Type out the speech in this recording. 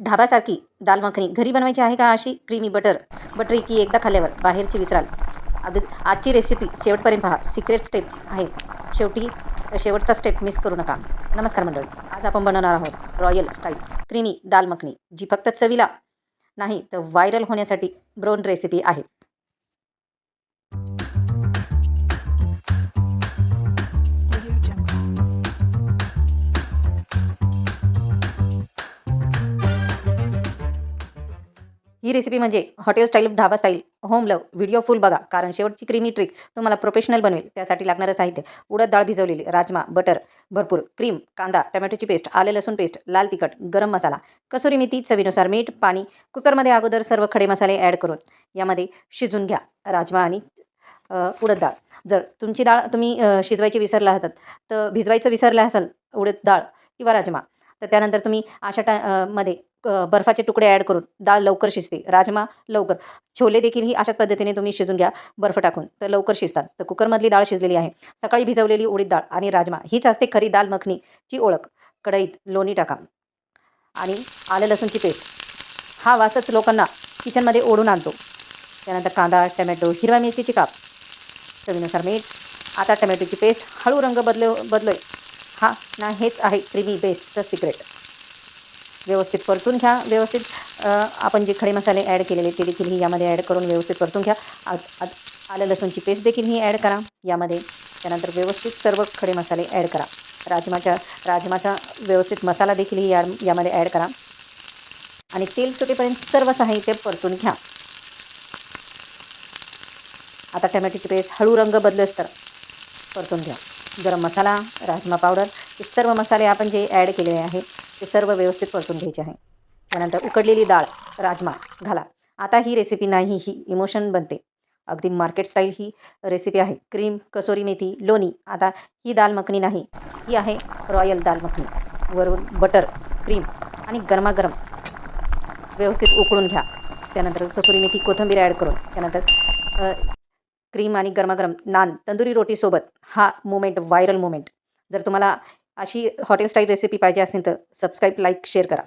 ढाब्यासारखी दाल मखनी घरी बनवायची आहे का अशी? Creamy butter. बटरी की एकदा खाल्ल्यावर बाहेरची विसराल. अग आजची रेसिपी शेवटपर्यंत पहा. सिक्रेट स्टेप आहे. शेवटी शेवटचा स्टेप मिस करू नका. नमस्कार मंडळी. आज आपण बनवणार आहोत royal style creamy dal makhani जी फक्त चवीला नाही तर व्हायरल होण्यासाठी ब्रोन रेसिपी आहे. ही रेसिपी म्हणजे hotel style dhaba style home love video full बघा. कारण शेवटची क्रीमी ट्रिक तुम्हाला प्रोफेशनल बनवेल. त्यासाठी लागणारं साहित्य उडद डाळ भिजवलेली राजमा बटर भरपूर क्रीम कांदा टमॅटोची पेस्ट आले लसूण पेस्ट लाल तिखट गरम मसाला. कसुरी मेथी चवीनुसार मीठ पाणी कुकरमध्ये अगोदर सर्व खडे मसाले ॲड करून यामध्ये शिजून घ्या. राजमा आणि उडद डाळ. जर तुमची डाळ तुम्ही शिजवायची विसरला आहात तर भिजवायचं विसरला असाल उडद डाळ किंवा राजमा तर त्यानंतर तुम्ही अशा टा मध्ये बर्फाचे तुकडे ॲड करून डाळ लवकर शिजते. राजमा लवकर. छोले देखील ही अशाच पद्धतीने तुम्ही शिजून घ्या बर्फ टाकून. तर लवकर शिजतात. तर कुकरमधली डाळ शिजलेली आहे. सकाळी भिजवलेली उडीद डाळ आणि राजमा हीच असते खरी दाल मखनीची ओळख. कढईत लोणी टाका आणि आलं लसूणची पेस्ट. हा वासच लोकांना किचनमध्ये ओढून आणतो. त्यानंतर कांदा टमॅटो हिरव्या मिरचीची काप. चवीनुसार मीठ. आता टमॅटोची पेस्ट. हळू रंग बदलो बदलोय हा ना हेच आहे क्रीमी बेस्टचं सिक्रेट व्यवस्थित परतून घ्या व्यवस्थित. आपण जे खडे मसाले ॲड केलेले ते देखील ही यामध्ये ॲड करून व्यवस्थित परतून घ्या. आज आलं लसूणची पेस्ट देखील ही ॲड करा. यामध्ये त्यानंतर व्यवस्थित सर्व खडे मसाले ॲड करा. राजमाच्या राजमाचा व्यवस्थित मसाला देखील ही या यामध्ये ॲड करा. आणि तेल सुटेपर्यंत सर्व साहित्य परतून घ्या. आता टमॅटोची पेस्ट हळू रंग बदलस तर परतून घ्या. गरम मसाला राजमा पावडर हे सर्व मसाले आपण जे ॲड केलेले आहे ते सर्व व्यवस्थित परतून घ्यायचे आहे. त्यानंतर उकडलेली डाळ राजमा घाला. आता ही रेसिपी नाही ही इमोशन बनते. अगदी मार्केट स्टाईल ही रेसिपी आहे. क्रीम कसोरी मेथी लोणी आता ही दाल मखणी नाही. ही आहे रॉयल दाल मखणी वरून बटर क्रीम आणि गरमागरम व्यवस्थित उकळून घ्या. त्यानंतर कसुरी मेथी कोथिंबीर ॲड करून. त्यानंतर क्रीम आणि गरमागरम नान तंदुरी रोटीसोबत हा मोमेंट व्हायरल मोमेंट जर तुम्हाला अशी हॉटेल स्टाईल रेसिपी पाहिजे असेल तर सबस्क्राईब लाईक शेअर करा.